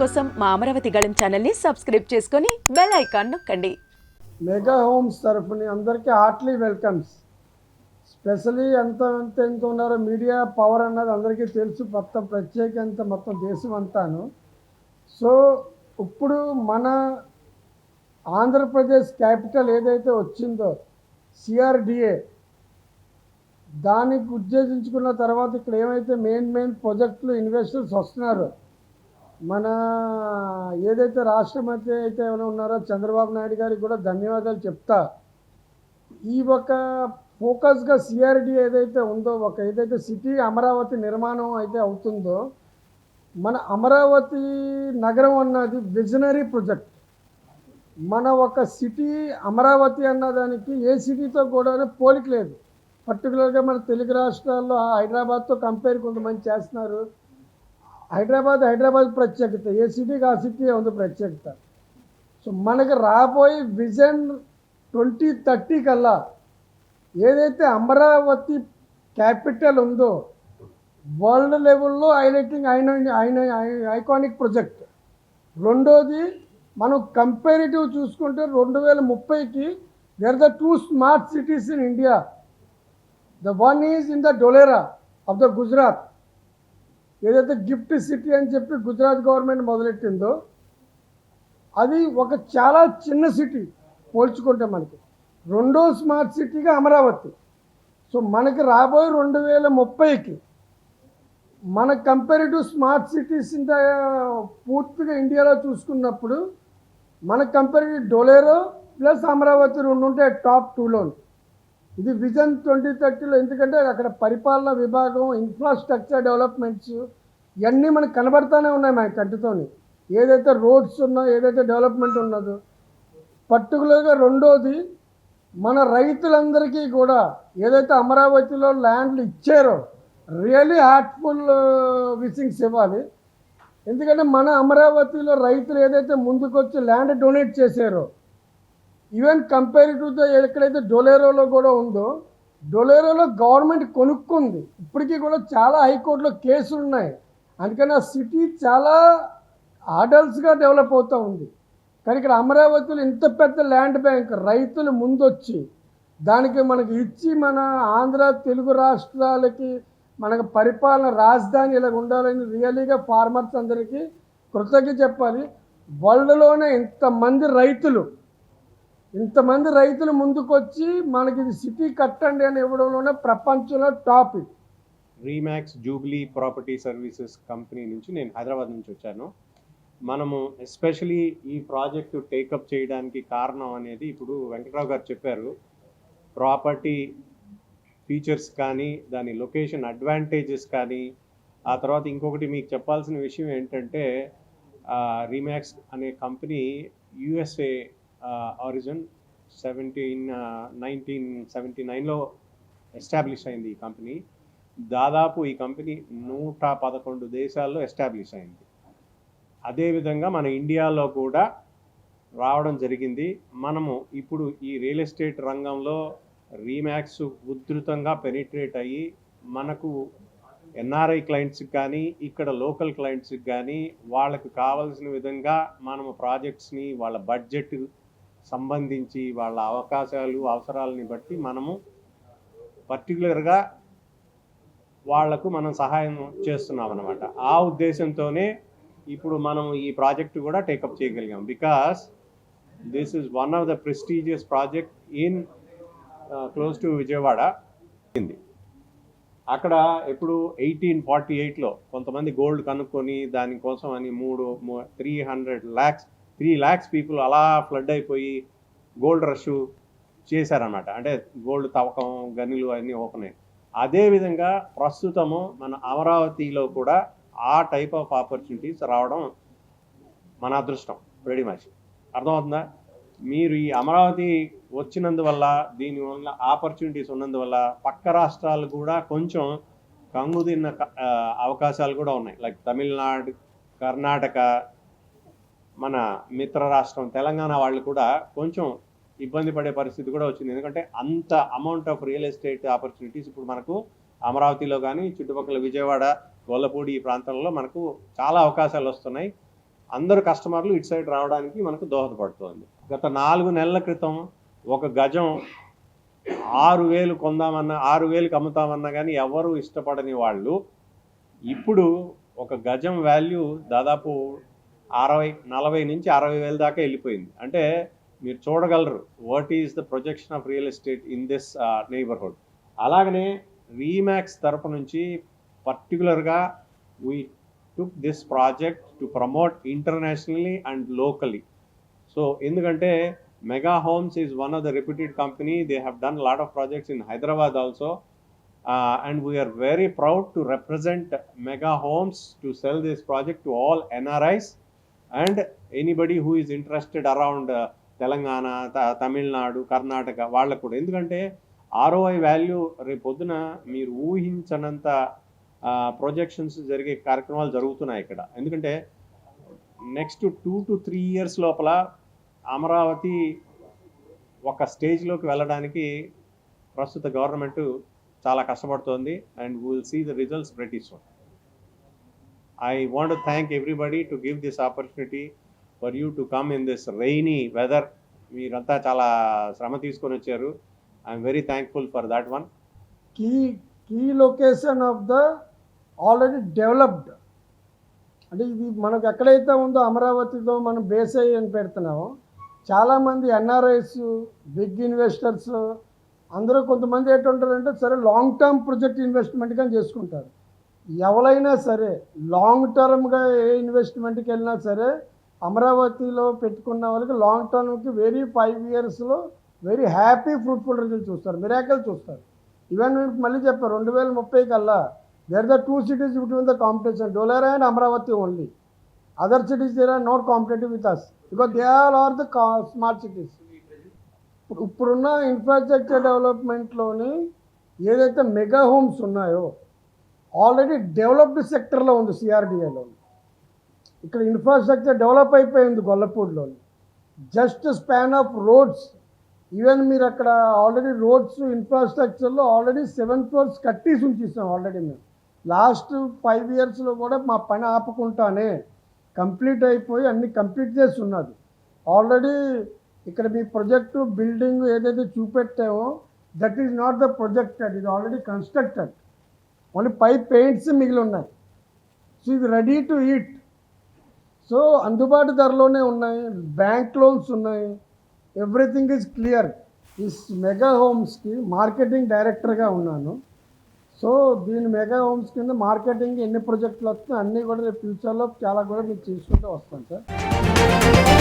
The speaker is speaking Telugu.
కోసం మా అమరావతి గళం ఛానల్ని సబ్స్క్రైబ్ చేసుకొని బెల్ ఐకాన్ నొక్కండి. మెగా హోమ్స్ తరఫుని అందరికీ హార్ట్లీ వెల్కమ్స్. స్పెషలీ ఎంత ఎంత ఎంత ఉన్నారో మీడియా పవర్ అన్నది అందరికీ తెలుసు మొత్తం ప్రత్యేకంత మొత్తం దేశం అంతాను. సో ఇప్పుడు మన ఆంధ్రప్రదేశ్ క్యాపిటల్ ఏదైతే వచ్చిందో సిఆర్డిఏ దానికి ఉద్దేశించుకున్న తర్వాత ఇక్కడ ఏమైతే మెయిన్ మెయిన్ ప్రాజెక్టులు ఇన్వెస్టర్స్ వస్తున్నారో మన ఏదైతే రాష్ట్ర మంత్రి అయితే ఎవరైనా ఉన్నారో చంద్రబాబు నాయుడు గారికి కూడా ధన్యవాదాలు చెప్తా. ఈ ఒక ఫోకస్గా సిఆర్డి ఏదైతే ఉందో ఒక ఏదైతే సిటీ అమరావతి నిర్మాణం అయితే అవుతుందో మన అమరావతి నగరం అన్నది విజనరీ ప్రాజెక్ట్ మన ఒక సిటీ అమరావతి అన్నదానికి ఏ సిటీతో కూడా పోలిక లేదు. పర్టికులర్గా మన తెలుగు రాష్ట్రాల్లో హైదరాబాద్తో కంపేర్ కొంతమంది చేస్తున్నారు. హైదరాబాద్ హైదరాబాద్ ప్రత్యేకత ఏ సిటీకి ఆ సిటీ ఉంది ప్రత్యేకత. సో మనకి రాబోయే విజన్ ట్వంటీ థర్టీ కల్లా ఏదైతే అమరావతి క్యాపిటల్ ఉందో వరల్డ్ లెవెల్లో హైలైటింగ్ అయిన అయిన ఐకానిక్ ప్రాజెక్ట్. రెండోది మనం కంపారిటివ్ చూసుకుంటే రెండు వేల ముప్పైకి there the two smart cities in India the one is in the Dholera of the Gujarat ఏదైతే గిఫ్ట్ సిటీ అని చెప్పి గుజరాత్ గవర్నమెంట్ మొదలెట్టిందో అది ఒక చాలా చిన్న సిటీ పోల్చుకుంటే మనకి. రెండో స్మార్ట్ సిటీగా అమరావతి. సో మనకి రాబోయే రెండు వేల ముప్పైకి మన కంపారిటివ్ స్మార్ట్ సిటీస్ ఇంత పూర్తిగా ఇండియాలో చూసుకున్నప్పుడు మన కంపారిటివ్ డొలేరో ప్లస్ అమరావతి రెండు ఉంటే టాప్ టూలో ఇది విజన్ ట్వంటీ థర్టీలో ఎందుకంటే అక్కడ పరిపాలన విభాగం ఇన్ఫ్రాస్ట్రక్చర్ డెవలప్మెంట్స్ ఇవన్నీ మనకు కనబడతానే ఉన్నాయి మన కంటితోని. ఏదైతే రోడ్స్ ఉన్నా ఏదైతే డెవలప్మెంట్ ఉన్నదో పర్టికులర్గా రెండోది మన రైతులందరికీ కూడా ఏదైతే అమరావతిలో ల్యాండ్లు ఇచ్చారో రియలీ హార్ట్ఫుల్ విషింగ్స్ ఇవ్వాలి. ఎందుకంటే మన అమరావతిలో రైతులు ఏదైతే ముందుకొచ్చి ల్యాండ్ డొనేట్ చేశారో ఈవెన్ కంపేర్ టు ద ఎక్కడైతే డొలేరోలో కూడా ఉందో డొలేరోలో గవర్నమెంట్ కొనుక్కుంది. ఇప్పటికీ కూడా చాలా హైకోర్టులో కేసులు ఉన్నాయి. అందుకని ఆ సిటీ చాలా ఆడల్స్గా డెవలప్ అవుతూ ఉంది. కానీ ఇక్కడ అమరావతిలో ఇంత పెద్ద ల్యాండ్ బ్యాంక్ రైతులు ముందొచ్చి దానికి మనకి ఇచ్చి మన ఆంధ్ర తెలుగు రాష్ట్రాలకి మనకు పరిపాలన రాజధాని ఇలా ఉండాలని రియలీగా ఫార్మర్స్ అందరికీ కృతజ్ఞ చెప్పాలి. వరల్డ్లోనే ఇంతమంది రైతులు ఇంతమంది రైతులు ముందుకొచ్చి మనకి ఇది సిటీ కట్టండి అని ఇవ్వడంలోనే ప్రపంచంలో టాప్ ఇది. Remax Jubilee property services company నుంచి నేను హైదరాబాద్ నుంచి వచ్చాను. మనము ఎస్పెషలీ ఈ ప్రాజెక్టు టేకప్ చేయడానికి కారణం అనేది ఇప్పుడు వెంకట్రావు గారు చెప్పారు. ప్రాపర్టీ ఫీచర్స్ కానీ దాని లొకేషన్ అడ్వాంటేజెస్ కానీ ఆ తర్వాత ఇంకొకటి మీకు చెప్పాల్సిన విషయం ఏంటంటే రీమాక్స్ అనే company USA origin seventeen nineteen seventy నైన్లో ఎస్టాబ్లిష్ అయింది ఈ కంపెనీ దాదాపు ఈ కంపెనీ నూట పదకొండు దేశాల్లో ఎస్టాబ్లిష్ అయింది. అదేవిధంగా మన ఇండియాలో కూడా రావడం జరిగింది. మనము ఇప్పుడు ఈ రియల్ ఎస్టేట్ రంగంలో రీమాక్స్ ఉధృతంగా పెనిట్రేట్ అయ్యి మనకు ఎన్ఆర్ఐ క్లయింట్స్కి కానీ ఇక్కడ లోకల్ క్లయింట్స్కి కానీ వాళ్ళకు కావాల్సిన విధంగా మనము ప్రాజెక్ట్స్ని వాళ్ళ బడ్జెట్ సంబంధించి వాళ్ళ అవకాశాలు అవసరాలని బట్టి మనము పర్టికులర్గా వాళ్ళకు మనం సహాయం చేస్తున్నాం అనమాట ఆ ఉద్దేశంతోనే ఇప్పుడు మనం ఈ ప్రాజెక్ట్ కూడా టేకప్ చేయగలిగాం. Because this is one of the prestigious project in close to Vijayawada. ఉంది అక్కడ ఇప్పుడు ఎయిటీన్ ఫార్టీ ఎయిట్లో కొంతమంది గోల్డ్ కనుక్కొని దానికోసం అని మూడు three hundred lakhs three lakhs people అలా ఫ్లడ్ అయిపోయి గోల్డ్ రష్ చేశారన్నమాట. అంటే గోల్డ్ తవ్వకం గనులు అన్నీ ఓపెన్ అయ్యాయి. అదేవిధంగా ప్రస్తుతము మన అమరావతిలో కూడా ఆ టైప్ ఆఫ్ ఆపర్చునిటీస్ రావడం మన అదృష్టం. రెడీ మచ్ అర్థమవుతుందా? మీరు ఈ అమరావతి వచ్చినందువల్ల దీనివల్ల ఆపర్చునిటీస్ ఉన్నందువల్ల పక్క రాష్ట్రాలు కూడా కొంచెం కంగుదిన్న అవకాశాలు కూడా ఉన్నాయి. లైక్ తమిళనాడు కర్ణాటక మన మిత్ర రాష్ట్రం తెలంగాణ వాళ్ళు కూడా కొంచెం ఇబ్బంది పడే పరిస్థితి కూడా వచ్చింది. ఎందుకంటే అంత amount of real estate opportunities ఇప్పుడు మనకు అమరావతిలో కానీ చుట్టుపక్కల విజయవాడ గొల్లపూడి ఈ ప్రాంతంలో మనకు చాలా అవకాశాలు వస్తున్నాయి. అందరు కస్టమర్లు ఇటు సైడ్ రావడానికి మనకు దోహదపడుతోంది. గత నాలుగు నెలల క్రితం ఒక గజం ఆరు వేలు కొందామన్నా ఆరు వేలకు అమ్ముతామన్నా కానీ ఎవరు ఇష్టపడని వాళ్ళు ఇప్పుడు ఒక గజం వాల్యూ దాదాపు అరవై నలభై నుంచి అరవై వేల దాకా వెళ్ళిపోయింది. అంటే మీరు చూడగలరు what is the projection of real estate in this neighbourhood అలాగనే రీమాక్స్ తరపు నుంచి పర్టికులర్గా we took this project to promote internationally and locally so ఎందుకంటే Mega Homes is one of the reputed company they have done lot of projects in Hyderabad also and we are very proud to represent Mega Homes to sell this project to all NRIs and anybody who is interested around Telangana త- తమిళనాడు కర్ణాటక వాళ్ళకు కూడా. ఎందుకంటే ఆర్ఓఐ వాల్యూ రేపు పొద్దున మీరు ఊహించనంత ప్రొజెక్షన్స్ జరిగే కార్యక్రమాలు జరుగుతున్నాయి ఇక్కడ. ఎందుకంటే next two to three years లోపల అమరావతి ఒక స్టేజ్లోకి వెళ్ళడానికి ప్రస్తుత గవర్నమెంట్ చాలా కష్టపడుతోంది. And will see the results very I want to thank everybody to give this opportunity for you to come in this rainy weather మీరంతా చాలా శ్రమ తీసుకొని వచ్చారు. I'm very thankful for that one key key location of the already developed అంటే ఇది మనకు ఎక్కడైతే ఉందో అమరావతితో మనం బేస్ అయ్యి అని పెడుతున్నామో చాలామంది ఎన్ఆర్ఐస్ బిగ్ ఇన్వెస్టర్స్ అందరూ కొంతమంది ఏంటంటారంటే సరే లాంగ్ టర్మ్ ప్రాజెక్ట్ ఇన్వెస్ట్మెంట్ కానీ చేసుకుంటారు. ఎవరైనా సరే లాంగ్ టర్మ్గా ఏ ఇన్వెస్ట్మెంట్కి వెళ్ళినా సరే అమరావతిలో పెట్టుకున్న వాళ్ళకి లాంగ్ టర్మ్కి వెరీ ఫైవ్ ఇయర్స్లో వెరీ హ్యాపీ ఫ్రూట్ఫుల్ రిజల్ట్ చూస్తారు మిరాకల్ చూస్తారు. ఈవెన్ మీకు మళ్ళీ చెప్పారు రెండు వేల ముప్పై కల్లా there the two cities between the competition Dholera and Amaravati only other cities there are not competitive with us because they all are the smart cities ఇప్పుడున్న ఇన్ఫ్రాస్ట్రక్చర్ డెవలప్మెంట్లోని ఏదైతే మెగా హోమ్స్ ఉన్నాయో ఆల్రెడీ డెవలప్డ్ సెక్టర్లో ఉంది సిఆర్డిఏలో ఇక్కడ ఇన్ఫ్రాస్ట్రక్చర్ డెవలప్ అయిపోయింది గొల్లపూడిలో. Just span of roads even మీరు అక్కడ ఆల్రెడీ రోడ్స్ ఇన్ఫ్రాస్ట్రక్చర్లో ఆల్రెడీ సెవెన్ ఫ్లోర్స్ కట్టేసి ఉంచేసాం ఆల్రెడీ మేము. లాస్ట్ ఫైవ్ ఇయర్స్లో కూడా మా పని ఆపకుండానే కంప్లీట్ అయిపోయి అన్ని కంప్లీట్ చేసి ఉన్నది. ఆల్రెడీ ఇక్కడ మీ ప్రొజెక్టు బిల్డింగ్ ఏదైతే చూపెట్టామో that is not the projected ఇది ఆల్రెడీ కన్స్ట్రక్టెడ్ ఓన్లీ పై పెయింట్స్ మిగిలి ఉన్నాయి. సో ఇది రెడీ టు ఈట్ సో అందుబాటు ధరలోనే ఉన్నాయి. బ్యాంక్ లోన్స్ ఉన్నాయి. ఎవ్రీథింగ్ ఈజ్ క్లియర్ ఈ మెగా హోమ్స్కి మార్కెటింగ్ డైరెక్టర్గా ఉన్నాను. సో దీని మెగా హోమ్స్ కింద మార్కెటింగ్ ఎన్ని ప్రాజెక్టులు వస్తున్నాయి అన్నీ కూడా రేపు ఫ్యూచర్లో చాలా కూడా మీకు తీసుకుంటూ వస్తాను సార్